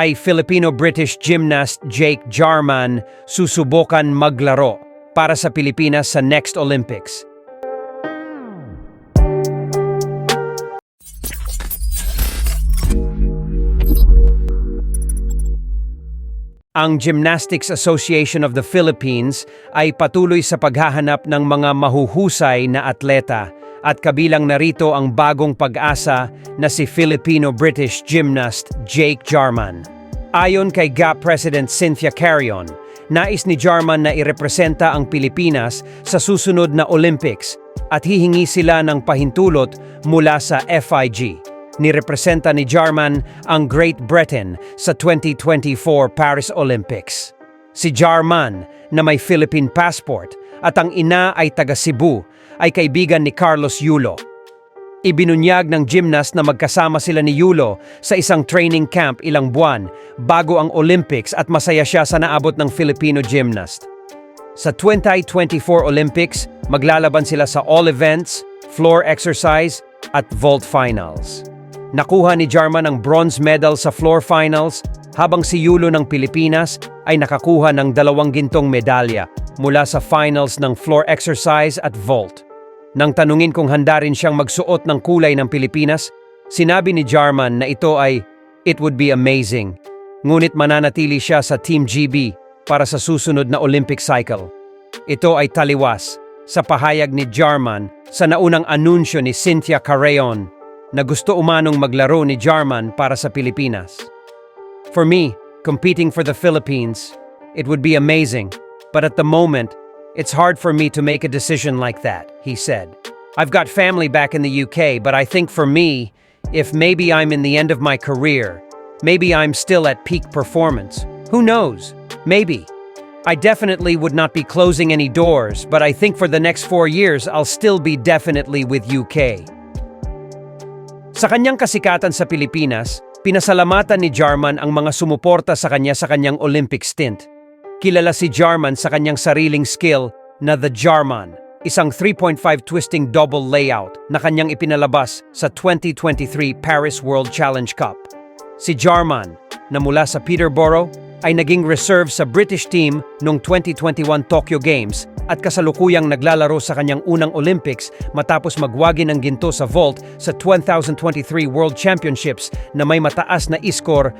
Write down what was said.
ay Filipino-British gymnast Jake Jarman susubukan maglaro para sa Pilipinas sa next Olympics. Ang Gymnastics Association of the Philippines ay patuloy sa paghahanap ng mga mahuhusay na atleta at kabilang narito ang bagong pag-asa na si Filipino-British gymnast Jake Jarman. Ayon kay GAP President Cynthia Carrion, nais ni Jarman na irepresenta ang Pilipinas sa susunod na Olympics at hihingi sila ng pahintulot mula sa FIG. Nirepresenta ni Jarman ang Great Britain sa 2024 Paris Olympics. Si Jarman, na may Philippine passport at ang ina ay taga Cebu, ay kaibigan ni Carlos Yulo. Ibinunyag ng gymnast na magkasama sila ni Yulo sa isang training camp ilang buwan bago ang Olympics at masaya siya sa naabot ng Filipino gymnast. Sa 2024 Olympics, maglalaban sila sa all events, floor exercise, at vault finals. Nakuha ni Jarman ang bronze medal sa floor finals habang si Yulo ng Pilipinas ay nakakuha ng dalawang gintong medalya mula sa finals ng floor exercise at vault. Nang tanungin kung handa rin siyang magsuot ng kulay ng Pilipinas, sinabi ni Jarman na ito ay It would be amazing. Ngunit mananatili siya sa Team GB para sa susunod na Olympic cycle. Ito ay taliwas sa pahayag ni Jarman sa naunang anunsyo ni Cynthia Carreon na gusto umanong maglaro ni Jarman para sa Pilipinas. For me, competing for the Philippines, it would be amazing, but at the moment, it's hard for me to make a decision like that, he said. I've got family back in the UK, but I think for me, if maybe I'm in the end of my career, maybe I'm still at peak performance. Who knows? Maybe. I definitely would not be closing any doors, but I think for the next four years, I'll still be definitely with UK. Sa kanyang kasikatan sa Pilipinas, pinasalamatan ni Jarman ang mga sumuporta sa kanya sa kanyang Olympic stint. Kilala si Jarman sa kanyang sariling skill na The Jarman, isang 3.5 twisting double layout na kanyang ipinalabas sa 2023 Paris World Challenge Cup. Si Jarman, na mula sa Peterborough, ay naging reserve sa British team noong 2021 Tokyo Games at kasalukuyang naglalaro sa kanyang unang Olympics matapos magwagi ng ginto sa vault sa 2023 World Championships na may mataas na iskor